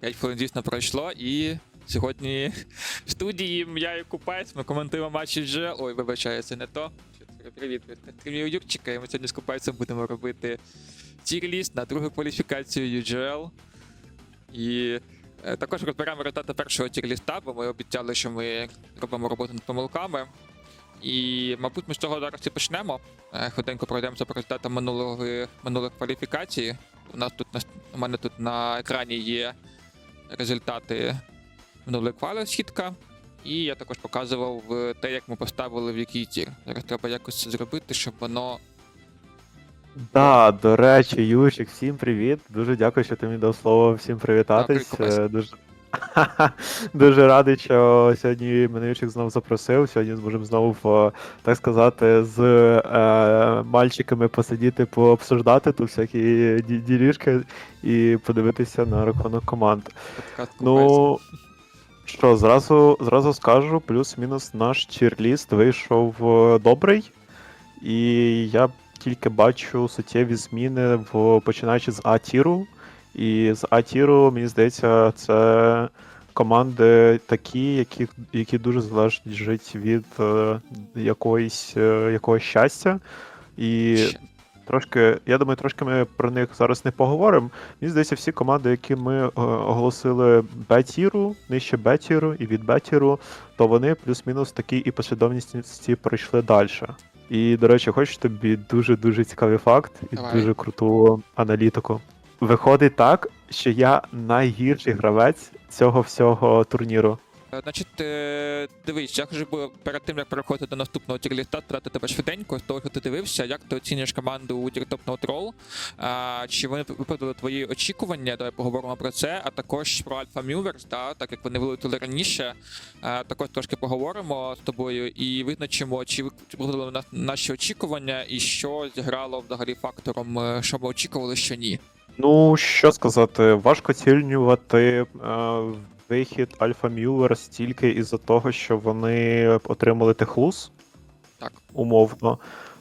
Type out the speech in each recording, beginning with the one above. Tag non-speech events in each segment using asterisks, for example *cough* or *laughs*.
5 хвилин дійсно пройшло, і сьогодні в студії я і Купець, ми коментуємо матчі вже. Ой, вибачаю, це не то. Привіт, від Юрчика, і ми сьогодні з Купецем будемо робити тір-ліст на другу кваліфікацію UGL. І е, також розберемо результати першого тір-ліста, бо ми обіцяли, що ми робимо роботу над помилками. І, мабуть, ми з цього зараз і почнемо. Е, Хвилинку пройдемося по результатам минулих кваліфікацій. У нас тут у мене тут на екрані є результати минулої квали сітка. І я також показував е, те, як ми поставили в який тір. Зараз треба якось це зробити, щоб воно. Да, до речі, Юрчик, всім привіт. Дуже дякую, що ти мені дав слово всім привітатись. Да, Е, Дуже... *laughs* Дуже радий, що сьогодні мене Юрчик знову запросив. Сьогодні зможемо знову, е, так сказати, з е, мальчиками посидіти, пообсуждати тут всякі ді- ділішки і подивитися на рахунок команд. Ну, що, зразу, зразу скажу, плюс-мінус наш чірліст вийшов е, добрий, і я тільки бачу суттєві зміни в починаючи з А-тіру. І з А-тіру, мені здається, це команди такі, які, які дуже залежать від е, якоїсь, е, якогось щастя. І. Трошки, я думаю, трошки ми про них зараз не поговоримо. Мені здається, всі команди, які ми е, оголосили Б-тіру, нижче Б-тіру і від Б-тіру, то вони плюс-мінус такі і послідовності пройшли далі. І, до речі, хочу тобі дуже-дуже цікавий факт і Давай. дуже круту аналітику. Виходить так, що я найгірший гравець цього всього турніру. Е, Значить, е, дивись, я би перед тим, як переходити до наступного тірліста, спитати тебе швиденько, з того, що ти дивився, як ти оцінюєш команду у Тіртоп Трол, чи вони виправдали твої очікування, давай поговоримо про це, а також про Альфа Мюверс, да, так як вони вилетіли раніше, е, також трошки поговоримо з тобою і визначимо, чи виправдали наші очікування, і що зіграло взагалі фактором, е, що ми очікували, що ні. Ну, що сказати, важко оцінювати е, вихід Альфа Мюллер стільки із-за того, що вони отримали техлус. Так. Умовно.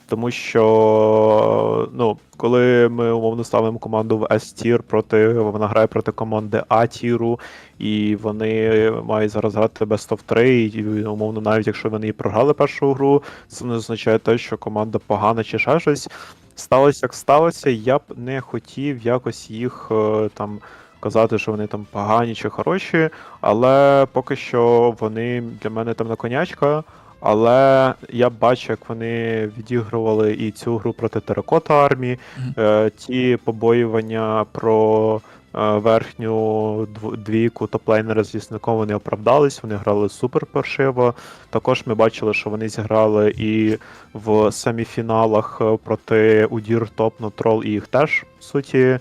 Тому що, ну, коли ми умовно ставимо команду в S-тір проти, вона грає проти команди А-тіру, і вони мають зараз грати Best of 3, і умовно, навіть якщо вони і програли першу гру, це не означає те, що команда погана чи ще щось. Сталося як сталося, я б не хотів якось їх е, там казати, що вони там погані чи хороші, але поки що вони для мене там на конячка. Але я бачу, як вони відігрували і цю гру проти Теракота армії, mm -hmm. ті побоювання про верхню двійку топлейнера з лісником вони оправдались, вони грали супер паршиво. Також ми бачили, що вони зіграли і в семіфіналах е, проти Удір Топ Трол, і їх теж, в суті,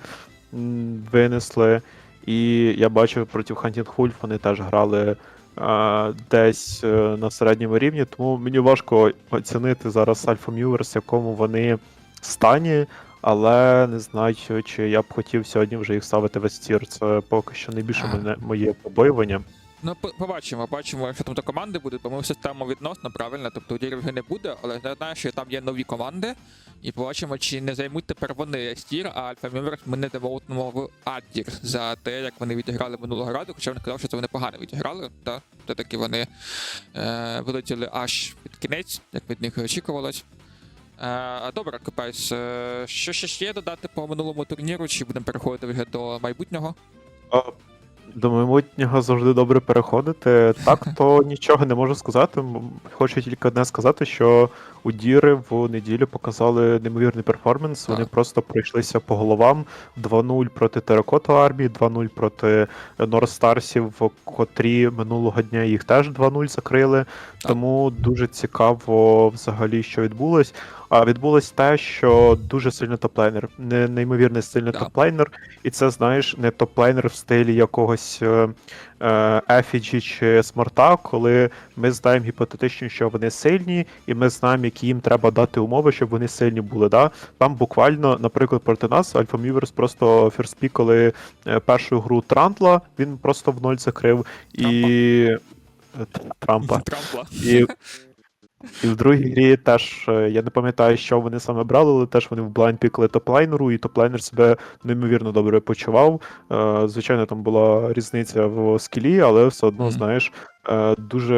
винесли. І я бачив проти Wolf вони теж грали е, десь е, на середньому рівні, тому мені важко оцінити зараз Альфа Мюверс, в якому вони стані, але не знаю, чи я б хотів сьогодні вже їх ставити в стір. Це поки що найбільше мене моє побоювання. Ну, по- побачимо, бачимо, що там за команди будуть, бо ми все ставимо відносно, правильно, тобто уділів вже не буде, але я знаю, що там є нові команди, і побачимо, чи не займуть тепер вони стір, а Альфа Мюверс ми не демоутнемо в Аддір за те, як вони відіграли минулого разу, хоча вони казав, що це вони погано відіграли, та все-таки вони е, вилетіли аж під кінець, як від них і очікувалось. Е, добре, Копайс, е, що ще є додати по минулому турніру, чи будемо переходити вже до майбутнього? А, До майбутнього завжди добре переходити. Так, *laughs* то нічого не можу сказати. Хочу тільки одне сказати, що у Діри в неділю показали неймовірний перформанс. Вони Так. просто пройшлися по головам 2-0 проти Теракота армії, 2-0 проти Норстарсів, котрі минулого дня їх теж 2-0 закрили. Тому дуже цікаво взагалі, що відбулось. А відбулось те, що дуже сильний топлейнер, не неймовірно сильний Да. топлейнер, і це, знаєш, не топлейнер в стилі якогось е, е, Ефіджі чи Смарта, коли ми знаємо гіпотетично, що вони сильні, і ми знаємо, які їм треба дати умови, щоб вони сильні були. Да? Там буквально, наприклад, проти нас Альфа Міверс просто ферспікали е, першу гру Трантла, він просто в ноль закрив, і. Е, Трампа. І І в другій грі теж е, я не пам'ятаю, що вони саме брали, але теж вони в блайн пікли топлайнеру, і топлайнер себе неймовірно добре почував. Е, Звичайно, там була різниця в скілі, але все одно, Мгм. знаєш, е, дуже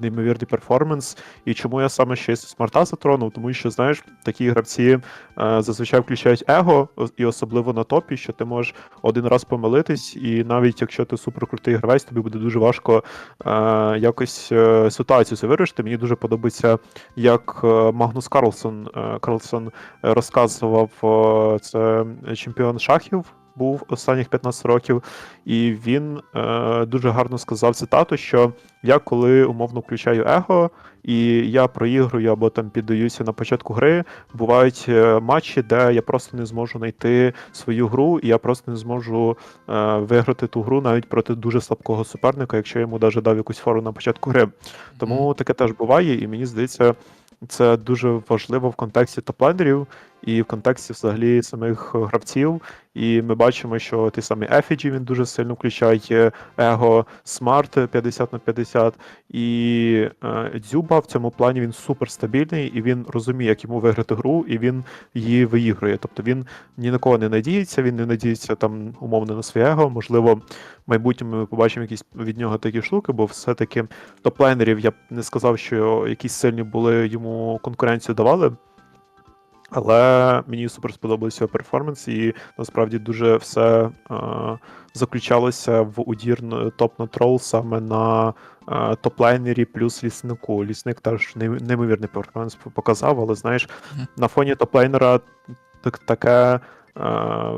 неймовірний перформанс. І чому я саме ще й смарта затронув? Тому що, знаєш, такі гравці е, зазвичай включають его, і особливо на топі, що ти можеш один раз помилитись, і навіть якщо ти суперкрутий гравець, тобі буде дуже важко е, якось е, ситуацію це вирішити. Мені дуже подобається, як е, Магнус Карлсон, е, Карлсон е, розказував, е, це чемпіон шахів. Був останніх 15 років, і він е, дуже гарно сказав цитату, що я коли умовно включаю его, і я проігрую або там піддаюся на початку гри, бувають е, матчі, де я просто не зможу знайти свою гру, і я просто не зможу е, виграти ту гру навіть проти дуже слабкого суперника, якщо я йому навіть дав якусь фору на початку гри. Тому таке теж буває, і мені здається, це дуже важливо в контексті топлайнерів і в контексті взагалі самих гравців. І ми бачимо, що той самий Effigy, він дуже сильно включає его, Smart 50 на 50, і е, Дзюба в цьому плані він супер стабільний, і він розуміє, як йому виграти гру, і він її виігрує. Тобто він ні на кого не надіється, він не надіється там умовно на своє его. Можливо, в майбутньому ми побачимо якісь від нього такі штуки, бо все-таки топлайнерів я б не сказав, що якісь сильні були йому конкуренцію давали. Але мені супер сподобався перформанс, і насправді дуже все е, заключалося в удір топ на трол саме на е, топ-лайнері плюс ліснику. Лісник теж нейм- неймовірний перформанс показав, але знаєш, Мгм. на фоні топ-лайнера так, таке е,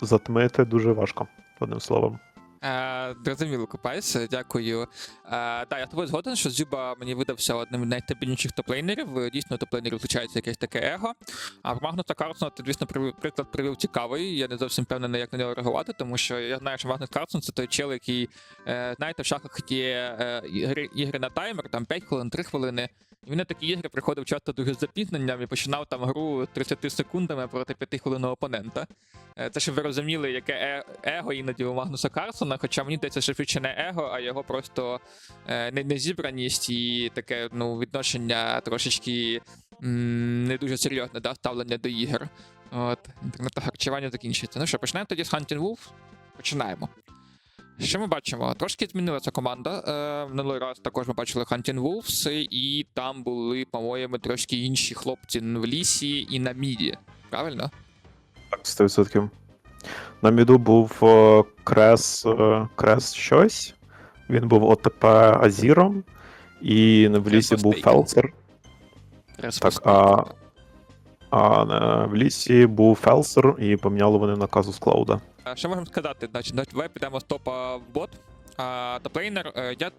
затмити дуже важко, одним словом. Е, Зрозуміло, Купайс, дякую. Е, я тобою згоден, що Зюба мені видався одним з найстабільніших топлейнерів. Е, Дійсно, топлейнерів зустрічається якесь таке его. А Магнуса Карлсона ти, звісно, приклад привів цікавий. Я не зовсім впевнений, як на нього реагувати, тому що я знаю, що Магнус Карлсон це той чел, який, е, знаєте, в шахах є ігри, ігри на таймер, там 5 хвилин, 3 хвилини. І він на такі ігри приходив часто дуже з запізненням і починав там гру 30 секундами проти 5 хвилинного опонента. Е, Це щоб ви розуміли, яке е- его іноді у Магнуса Карлсона, хоча мені здається, що швидше не его, а його просто е, не- незібраність і таке ну, відношення трошечки м, не дуже серйозне, да, ставлення до ігор. От, інтернет-харчування закінчується. Ну що, почнемо тоді з Hunting Wolf? Починаємо. Що ми бачимо? Трошки змінилася команда. Е, минулий раз також ми бачили Hunting Wolves, і там були, по-моєму, трошки інші хлопці в лісі і на міді. Правильно? Так, 100%. На міду був е, Крес, е, Крес щось. Він був ОТП Азіром, і в лісі був. Фелцер. Так, а- А е, в лісі був Фелсер, і поміняли вони на Казус Клауда. Що можемо сказати? Значить, давай- підемо з топа в бот. А, топлейнер, е, я,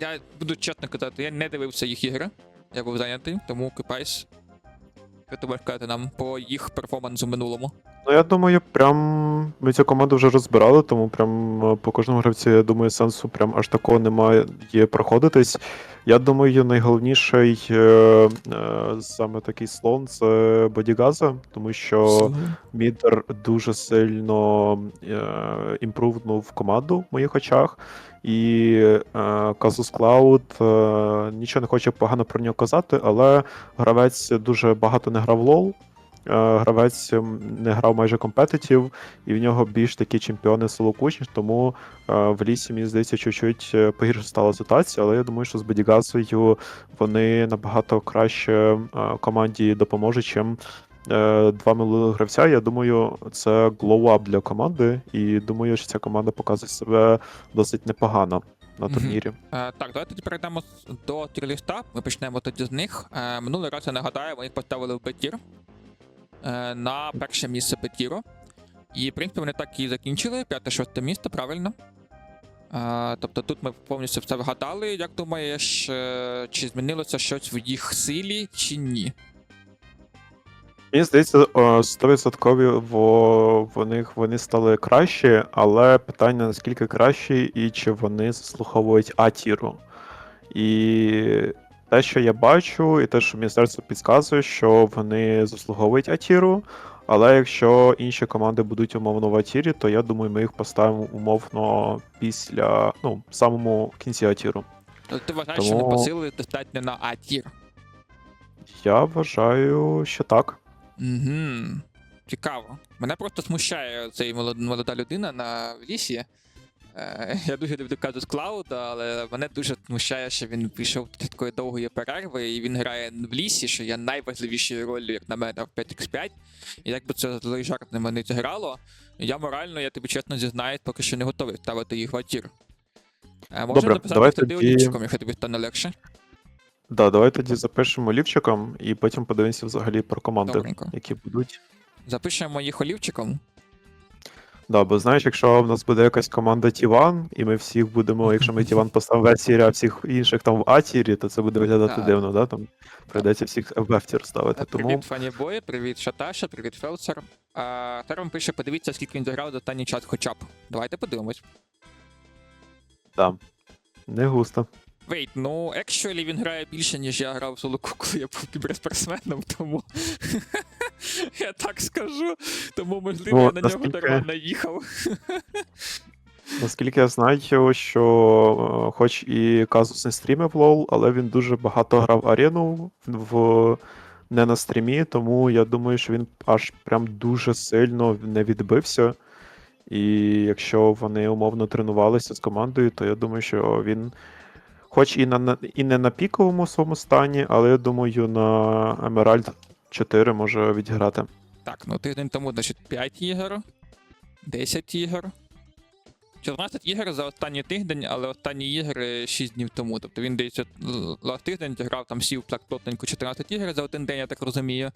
я буду чесно казати, я не дивився їх ігри. Я був зайнятий, тому кипайсь. Що ти можеш сказати нам по їх перформансу минулому? Ну, я думаю, прям ми цю команду вже розбирали, тому прям е, по кожному гравці, я думаю, сенсу прям аж такого немає є проходитись. Я думаю, найголовніший е, е, саме такий слон це Бодігаза, тому що Мідер дуже сильно е, імпрувнув команду в моїх очах. І е, Казус Клауд е, нічого не хоче погано про нього казати, але гравець дуже багато не грав лол. Е, Гравець не грав майже компетитів, і в нього більш такі чемпіони солокучні, тому е, в лісі, мені здається, чуть-чуть е, погірше стала ситуація, але я думаю, що з Бодігазою вони набагато краще команді допоможуть, чим два минулих гравця. Я думаю, це глоуап для команди, і думаю, що ця команда показує себе досить непогано на турнірі. Е, так, давайте тоді перейдемо до тірліста. Ми почнемо тоді з них. Е, минулий раз я нагадаю, їх поставили в Бетір на перше місце Бетіру. І, в принципі, вони так і закінчили. П'яте-шосте місце, правильно. Е, тобто тут ми повністю все вгадали. Як думаєш, е, чи змінилося щось в їх силі, чи ні? Мені здається, о, 100% во- в них вони стали кращі, але питання наскільки кращі і чи вони заслуховують А-тіру. І те, що я бачу, і те, що міністерство підказує, що вони заслуговують А-тіру. Але якщо інші команди будуть умовно в А-тірі, то я думаю, ми їх поставимо умовно після, ну, самому кінці А-тіру. Тобто ти вважаєш, що Тому- вони посили достатньо на А-тір? Я вважаю, що так. Угу. Цікаво. Мене просто смущає цей молода людина на лісі. Е, *laughs* я дуже люблю казус Клауда, але мене дуже смущає, що він пішов до такої довгої перерви, і він грає в лісі, що є найважливішою ролью, як на мене, в 5x5. І як би це злий жарт на мене це грало, я морально, я тобі чесно зізнаюсь, поки що не готовий ставити їх в атір. Е, можемо написати тоді- олівчиком, якщо тобі стане легше. Да, давай тоді запишемо лівчиком і потім подивимося взагалі про команди, Добренько. які будуть. Запишемо їх олівчиком. Да, бо знаєш, якщо в нас буде якась команда Тіван, і ми всіх будемо, якщо ми Тіван поставимо в С-тірі, а всіх інших там в А-тірі, то це буде виглядати Так. дивно, да? Там прийдеться всіх в F-тір ставити. Тому Привіт, Фанібой, привіт, Шаташа, привіт, Фелсер. А, Тером пише, подивіться, скільки він зіграв за останній час хоча б. Давайте подивимось. да, не густо. Вейт, ну, actually він грає більше, ніж я грав в Солоку, коли я був кіберспортсменом, тому *laughs* *laughs* я так скажу. Тому, можливо, Ну, я на нього наскільки- дарма наїхав. *laughs* Наскільки я знаю, що е, хоч і Казус не стрімив лол, але він дуже багато грав арену в не на стрімі, тому я думаю, що він аж прям дуже сильно не відбився. І якщо вони умовно тренувалися з командою, то я думаю, що він, хоч і на і не на піковому своєму стані, але я думаю, на Емеральд 4 може відіграти. Так, ну тиждень тому, значить, 5 ігор, 10 ігор. 14 ігор за останній тиждень, але останні ігри 6 днів тому. Тобто він десь от, тиждень зіграв там сів плак плотненько 14 ігор за один день, я так розумію.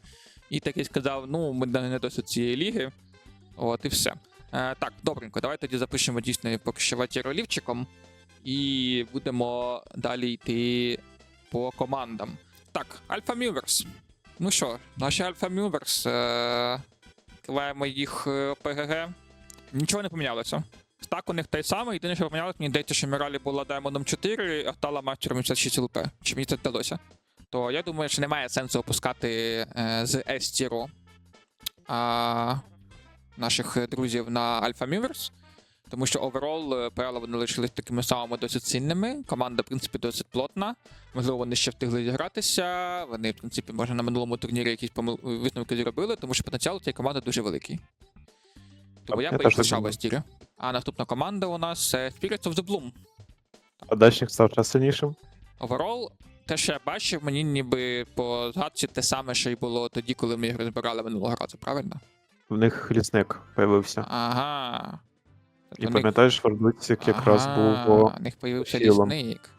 І такий сказав: ну, ми не досить цієї ліги. От і все. Е, так, добренько, давай тоді запишемо дійсно поки що ватір олівчиком. І будемо далі йти по командам. Так, Альфа Мюверс. Ну що, наші Альфа Мюверс. Е- Киваємо їх е, ПГГ. Нічого не помінялося. Стак у них той самий, єдине, що помінялося, мені здається, що Міралі була Даймондом 4, а стала мастером 86 ЛП. Чи мені це вдалося? То я думаю, що немає сенсу опускати е, з S-тіру наших е, друзів на Альфа Мюверс. Тому що оверол ПЛ вони лишились такими самими досить сильними. Команда, в принципі, досить плотна. Можливо, вони ще встигли зігратися. Вони, в принципі, може на минулому турнірі якісь помил... висновки зробили, тому що потенціал у цієї команди дуже великий. Тому я думаю. стірі. А наступна команда у нас це Spirits of the Bloom. А дачник став ще сильнішим. Оверол, те, що я бачив, мені ніби по згадці те саме, що й було тоді, коли ми їх розбирали минулого разу, правильно? В них лісник появився. Ага. І Тобто в них- пам'ятаєш, Вардуцик якраз Ага, був. У них появився лісник.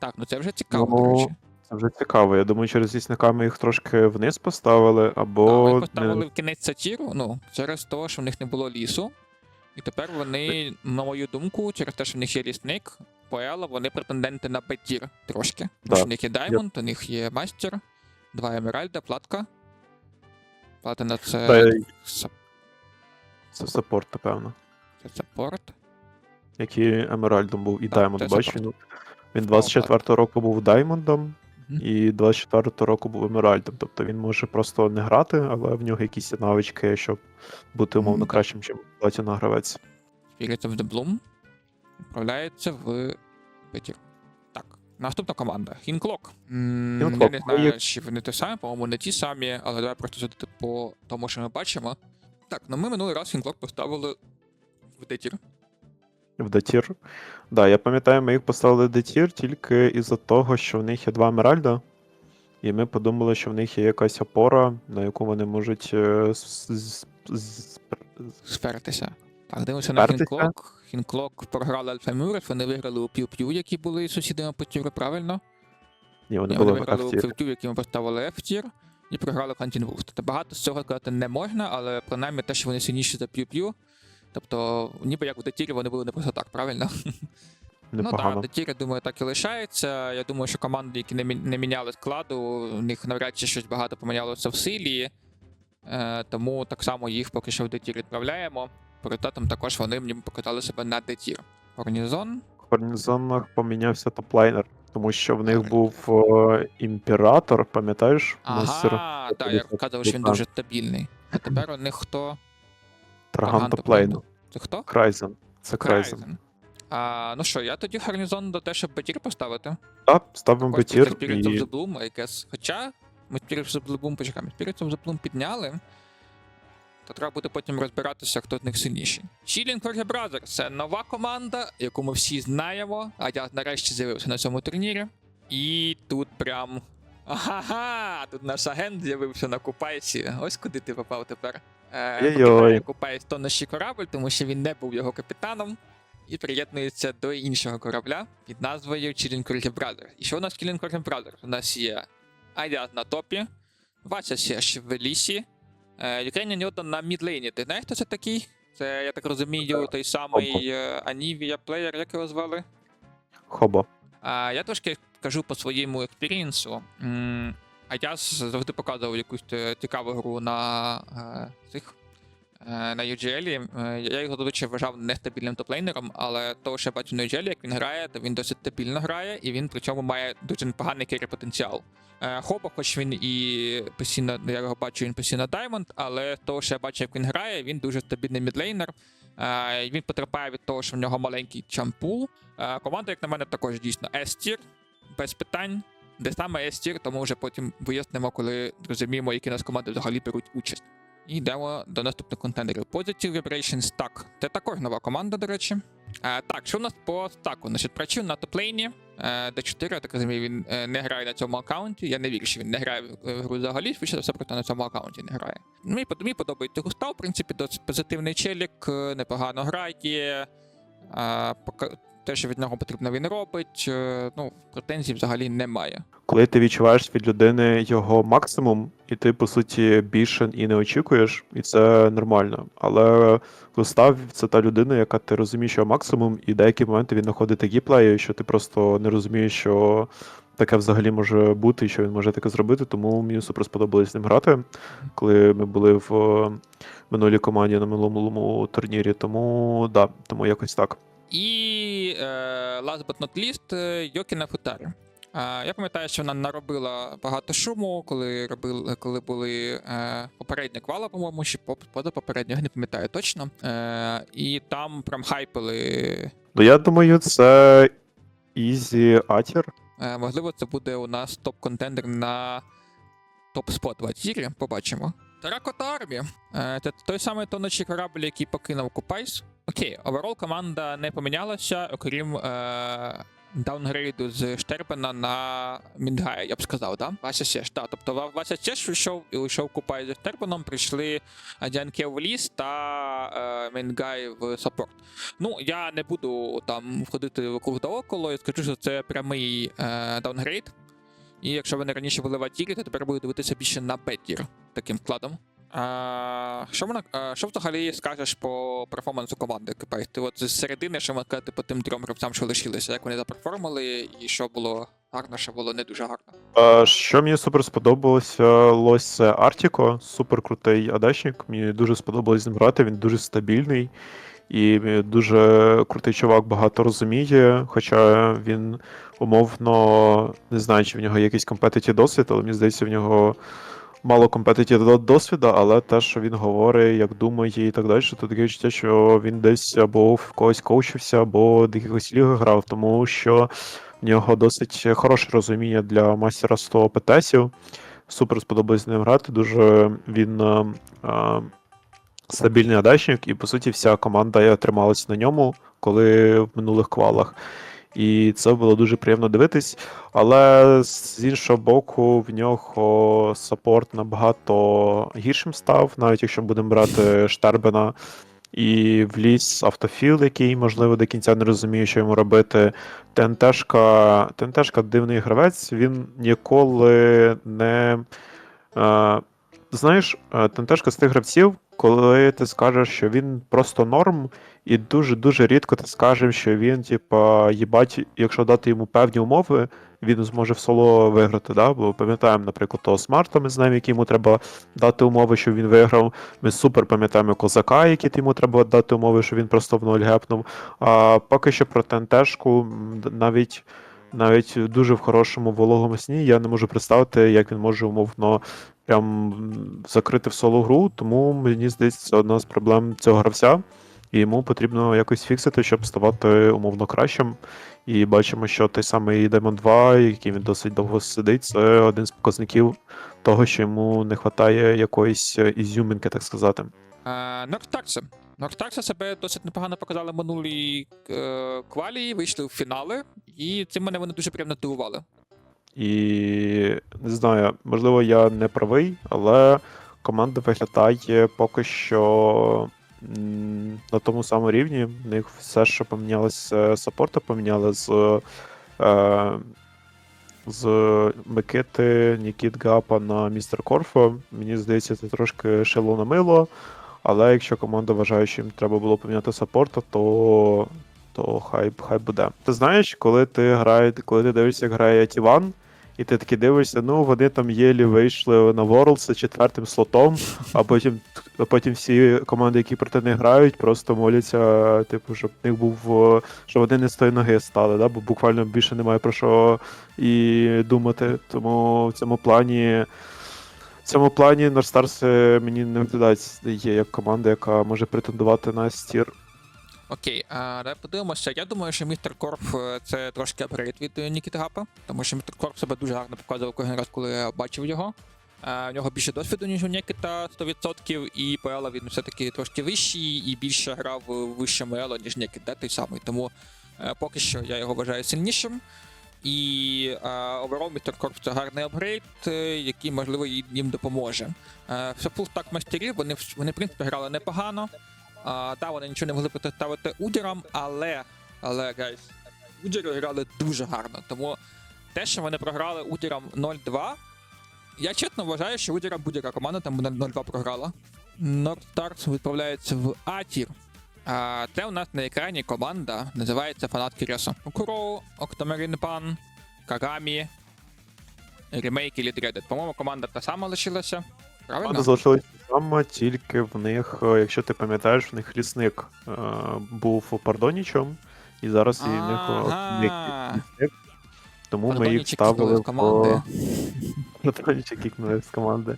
Так, ну це вже цікаво, Ну, до речі. Це вже цікаво. Я думаю, через лісника ми їх трошки вниз поставили, або. А, ми не- поставили в кінець сатіру, ну, через те, що в них не було лісу. І тепер вони, на мою думку, через те, що в них є лісник, Поела, вони претенденти на Бетір трошки. Тому що в них є Даймонд, у них є Мастер, два Емеральда, платка. Платина це, Це саппорт, напевно. Це саппорт. Який Емеральдом був і Так, Даймонд, це бачиш, він, він 24-го року був Даймондом, Мгм. і 24-го року був Емеральдом. Тобто він може просто не грати, але в нього якісь є навички, щоб бути умовно Мгм. кращим, ніж платіна гравець. Spirits of the Bloom відправляється в Бетір. Так, наступна команда. Хінклок. М, Я не ну, знаю, як- чи вони ті самі, по-моєму, не ті самі, але давай просто судити по тому, що ми бачимо. Так, ну ми минулий раз Хінклок поставили в Детір. В Детір. Да, я пам'ятаю, ми їх поставили в Детір тільки із-за того, що в них є два Емеральда. І ми подумали, що в них є якась опора, на яку вони можуть е, Спертися. Так, дивимося на Хінклок. Хінклок програли Альфа Мюрет, вони виграли у Пів-П'ю, які були сусідами по тіру, правильно? Ні, вони Ні, були вони виграли у. Пів-П'ю, які ми поставили F-тір, і програли Wolf. Тобто багато з цього сказати не можна, але принаймні те, що вони сильніші за Пів-П'ю, тобто ніби як в Детірі вони були не просто так, правильно? *laughs* Ну так, Непогано. Детір, я думаю, так і лишається. Я думаю, що команди, які не, мі- не міняли складу, у них навряд чи щось багато помінялося в силі. Е, тому так само їх поки що в Детір відправляємо. Пріоритетом також вони мені показали себе на Детір. Гарнізон. В гарнізонах помінявся топлайнер, тому що в них був е, імператор, пам'ятаєш? Ага, так, я казав, що він дуже стабільний. А тепер у них хто? Траган Траган. Це хто? Крайзен. Це Крайзен. А, ну що, я тоді гарнізон до те, щоб Бетір поставити. Так, ставимо Бетір Spirits of the Bloom, I guess. Хоча ми Spirits of the Bloom, почекаємо, Spirits of the Bloom підняли, то треба буде потім розбиратися, хто з них сильніший. Chilling Forge Brothers це нова команда, яку ми всі знаємо, а я нарешті з'явився на цьому турнірі. І тут прям. Ага, тут наш агент з'явився на Купайсі. Ось куди ти попав тепер. Е, Ой-ой. покидає тонущий корабль, тому що він не був його капітаном. І приєднується до іншого корабля під назвою Chilling Courage Brothers. І що у нас Courage Brothers? У нас є Айдіат на топі, Вася в лісі, е, Ukrainian Ньютон на мідлейні. Ти знаєш, хто це такий? Це, я так розумію, той самий е, Анівія плеєр, як його звали? Хобо. А, я трошки кажу по своєму експірієнсу. А я завжди показував якусь е, цікаву гру на е, цих. е, На UGL. Е, Я його, речі, вважав нестабільним топлейнером, але того, що я бачу на UGL, як він грає, то він досить стабільно грає, і він причому має дуже непоганий керрі потенціал. Хобо, хоч він і постійно, я його бачу, він постійно Даймонд, але того, що я бачу, як він грає, він дуже стабільний мідлейнер. Він потерпає від того, що в нього маленький чампул. Команда, як на мене, також дійсно S-тір, без питань. Де саме S-тір, тому вже потім вияснимо, коли зрозуміємо, які нас команди взагалі беруть участь. І йдемо до наступних контендерів. Positive Vibrations так. Це також нова команда, до речі. Е, так, що у нас по стаку? Значить, працює на топлейні. Е, D4, я так розумію, він е, не грає на цьому аккаунті. Я не вірю, що він не грає в гру взагалі, за все, просто на цьому аккаунті не грає. Мені, подобається Густав, в принципі, досить позитивний челік, непогано грає. Пока- те, що від нього потрібно, він робить. Е, Ну, претензій взагалі немає. Коли ти відчуваєш від людини його максимум, і ти, по суті, більше і не очікуєш, і це нормально. Але Густав це та людина, яка ти розумієш, що максимум, і деякі моменти він знаходить такі плеї, що ти просто не розумієш, що таке взагалі може бути, і що він може таке зробити. Тому мені супер сподобалось з ним грати, коли ми були в е, минулій команді на минулому турнірі. Тому да, тому якось так. І е, last but not least, е, Йокіна Футарі. Я пам'ятаю, що вона наробила багато шуму, коли робили, коли були е, попередня квала, по-моєму, чи поп- позапопередня, я не пам'ятаю точно. Е, і там прям хайпили. Ну я думаю, це Ізі Атір. Е, можливо, це буде у нас топ-контендер на топ-спот в Атірі, побачимо. Теракота Армі. Е, це той самий тонучий корабль, який покинув Купайс. Окей, оверол команда не помінялася, окрім е, даунгрейду з Штерпена на Мідгая, я б сказав, да? Вася Сєш, да. Тобто Вася Сєш вийшов і вийшов Купай зі Штерпеном, прийшли Діанке в ліс та е, Мінгай в саппорт. Ну, я не буду там входити вокруг да около і скажу, що це прямий е, даунгрейд. І якщо вони раніше були в Атірі, то тепер буду дивитися більше на Бетір таким складом. А, що, вона, а, що взагалі скажеш по перформансу команди Кипай? Ти от з середини, що можна сказати по тим трьом гравцям, що лишилися, як вони заперформили, і що було гарно, що було не дуже гарно. Е, Що мені супер сподобалося, лось Артіко, супер крутий адачник. Мені дуже сподобалось з ним грати, він дуже стабільний і дуже крутий чувак, багато розуміє. Хоча він умовно не знаю, чи в нього є якийсь компетиті досвід, але мені здається, в нього мало компетиті досвіду, але те, що він говорить, як думає і так далі, то таке відчуття, що він десь або в когось коучився, або в якихось лігах грав, тому що. В нього досить хороше розуміння для мастера 100 ПТСів. Супер сподобалось з ним грати. Дуже він е, е, стабільний адачник, і по суті вся команда трималася на ньому, коли в минулих квалах. І це було дуже приємно дивитись. Але з іншого боку, в нього саппорт набагато гіршим став, навіть якщо будемо брати Штербена і вліз автофіл, який, можливо, до кінця не розуміє, що йому робити. ТНТшка, ТНТшка дивний гравець, він ніколи не. Е, знаєш, е, ТНТшка з тих гравців, коли ти скажеш, що він просто норм, і дуже-дуже рідко ти скажеш, що він, типа, їбать, якщо дати йому певні умови, він зможе в соло виграти. Да? Бо пам'ятаємо, наприклад, того Смарта, ми знаємо, які йому треба дати умови, щоб він виграв. Ми супер пам'ятаємо козака, які йому треба дати умови, що він просто в ноль гепнув. А поки що про ТНТшку навіть. Навіть в дуже в хорошому вологому сні я не можу представити, як він може умовно прям закрити в соло гру, тому мені здається, це одна з проблем цього гравця, і йому потрібно якось фіксити, щоб ставати умовно кращим. І бачимо, що той самий Demon 2, який він досить довго сидить, це один з показників того, що йому не вистачає якоїсь ізюмінки, так сказати. Норктарси. Норктарси себе досить непогано показали минулій е, квалії, вийшли в фінали, і цим мене вони дуже приємно дивували. І не знаю, можливо, я не правий, але команда виглядає поки що на тому самому рівні. В них все, що помінялося, саппорти поміняли з, е, з Микити, Нікіт Гапа на містер Корфо. Мені здається, це трошки шило на мило. Але якщо команда вважає, що їм треба було поміняти саппорта, то, то хай, хай буде. Ти знаєш, коли ти грає, коли ти дивишся, як грає Тіван, і ти таки дивишся, ну вони там єлі вийшли на з четвертим слотом, а потім, а потім всі команди, які проти них грають, просто моляться, типу, щоб них був, щоб вони не з тої ноги стали, да? бо буквально більше немає про що і думати. Тому в цьому плані. В цьому плані Норстарс мені не виглядають є як команда, яка може претендувати на стір. Окей, а давай подивимося. Я думаю, що містер Корф е, це трошки апгрейд від е, Нікіти Гапа, тому що містер Корф себе дуже гарно показував кожен раз, коли я бачив його. Е, У нього більше досвіду, ніж у Нікіта 100%, і по він все-таки трошки вищий і більше грав вищому Ело, ніж Нікіт, той самий. Тому е, поки що я його вважаю сильнішим. І оверол містер Корф це гарний апгрейд, е, який, можливо, їм допоможе. Все фулстак мастерів, вони, вони, в принципі, грали непогано. А, та, вони нічого не могли протиставити удірам, але, але, гайс, удіри грали дуже гарно. Тому те, що вони програли удірам 0-2, я чесно вважаю, що удіра будь-яка команда там буде 0-2 програла. North Stars відправляється в Атір. А, це у нас на екрані команда називається Фанат Кіресо. Куроу, Октомарин Пан, Кагамі, ремейк і Лідредед. По-моєму, команда та сама лишилася. Правильно? Команда залишилася сама, тільки в них, е, якщо ти пам'ятаєш, в них лісник е, був пардонічом, і зараз і в них е, Ага. лісник. Тому ми їх Пардонічик ставили з в команди. *laughs* Пардонічик кікнули з команди.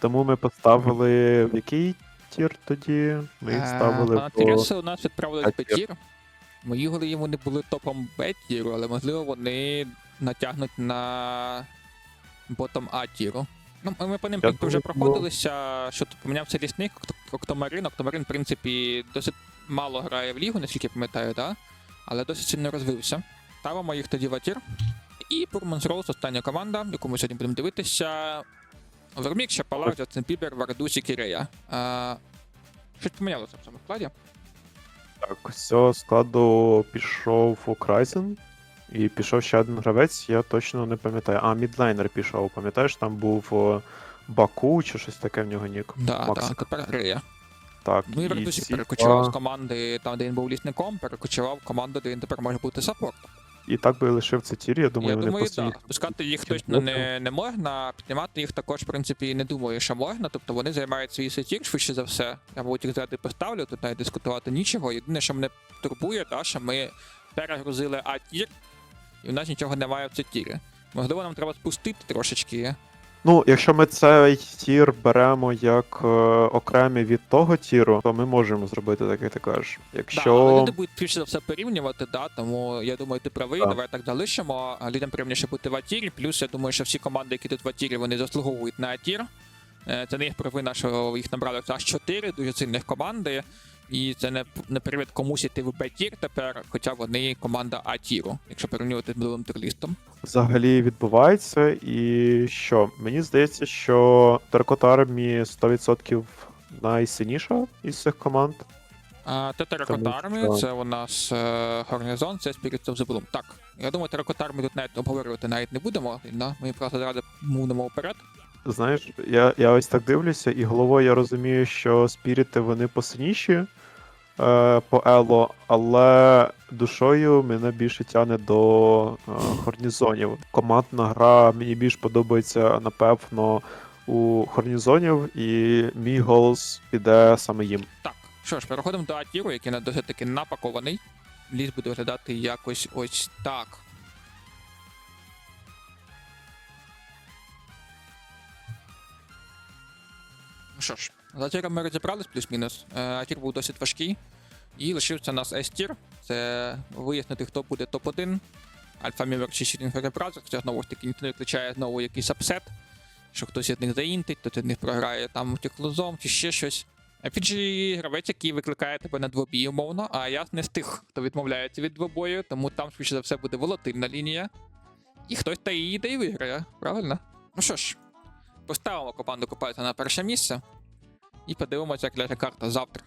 Тому ми поставили в який тір тоді? Ми їх ставили Фанат по... У нас відправили в. Бетір. Мої голові вони були топом Б-тіру, але можливо вони натягнуть на ботом А-тіру. Ну, ми- ми по ним Я вже проходилися, що тут помінявся лісник, Октомарин. Октомарин, в принципі, досить мало грає в лігу, наскільки пам'ятаю, да? але досить сильно розвився. Ставимо їх тоді в А-тір. І Пурманс Роуз, остання команда, яку ми сьогодні будемо дивитися. Вермік, Шапалар, Джастин Пібер, Вардусі, Кірея. А, щось помінялося в цьому складі. Так, з цього складу пішов у Крайзен, і пішов ще один гравець, я точно не пам'ятаю. А, мідлайнер пішов, пам'ятаєш, там був Баку чи щось таке в нього нік. Да, Макс. да, тепер гриє. Так, Ну і і Вардусік ці перекочував два- з команди, там, де він був лісником, перекочував в команду, де він тепер може бути саппортом. І так би лишив це тір, я думаю, Я вони думаю, постійно. так. Пускати їх точно не, не можна, піднімати їх також, в принципі, і не думаю, що можна. Тобто вони займають свій сетір, швидше за все. Я, мабуть, їх зради поставлю, тут навіть дискутувати нічого. Єдине, що мене турбує, та, що ми перегрузили А-тір, і в нас нічого немає в сетірі. Можливо, нам треба спустити трошечки. Ну, якщо ми цей тір беремо як е, окремий від того тіру, то ми можемо зробити так, як ти кажеш. Да, Якщо люди будуть більше за все порівнювати, да, тому я думаю, ти правий, Так. давай так залишимо. А Людям приємніше бути в атірі. Плюс я думаю, що всі команди, які тут в атірі, вони заслуговують на атір. Е, Це не їх провина, що їх набрали аж 4 дуже сильних команди. І це не, не привід комусь іти в Б-тір тепер, хоча вони команда А-тіру, якщо порівнювати з минулим турлістом. Взагалі відбувається, і що? Мені здається, що Теркота Армії 100% найсильніша із цих команд. А це Тому Теракотармі, це у нас е, гарнізон, це Spirits of the Bloom. Так, я думаю, Теракотармі тут навіть обговорювати навіть не будемо. Да? Ми просто зразу мовнемо вперед. Знаєш, я, я ось так дивлюся, і головою я розумію, що спіріти вони посильніші по Ело, але душою мене більше тягне до е, хорнізонів. Командна гра мені більш подобається, напевно, у хорнізонів, і мій голос піде саме їм. Так, що ж, переходимо до Атіру, який на- досить таки напакований. Ліс буде виглядати якось ось так. Ну що ж, з Атіром ми розібрались плюс-мінус. Е, Атір був досить важкий. І лишився у нас С-тір. це вияснити, хто буде топ-1. Альфа Мівер чи Shooting Brothers, це знову ж таки не виключає знову якийсь апсет, що хтось із них заінтить, хтось із них програє там мультиклузом чи ще щось. FPG гравець, який викликає тебе на двобій, умовно, а я не з тих, хто відмовляється від двобою, тому там, швидше за все, буде волатильна лінія. І хтось та її де й виграє, правильно? Ну що ж, поставимо команду Копальця на перше місце і подивимося, як ляже карта завтра.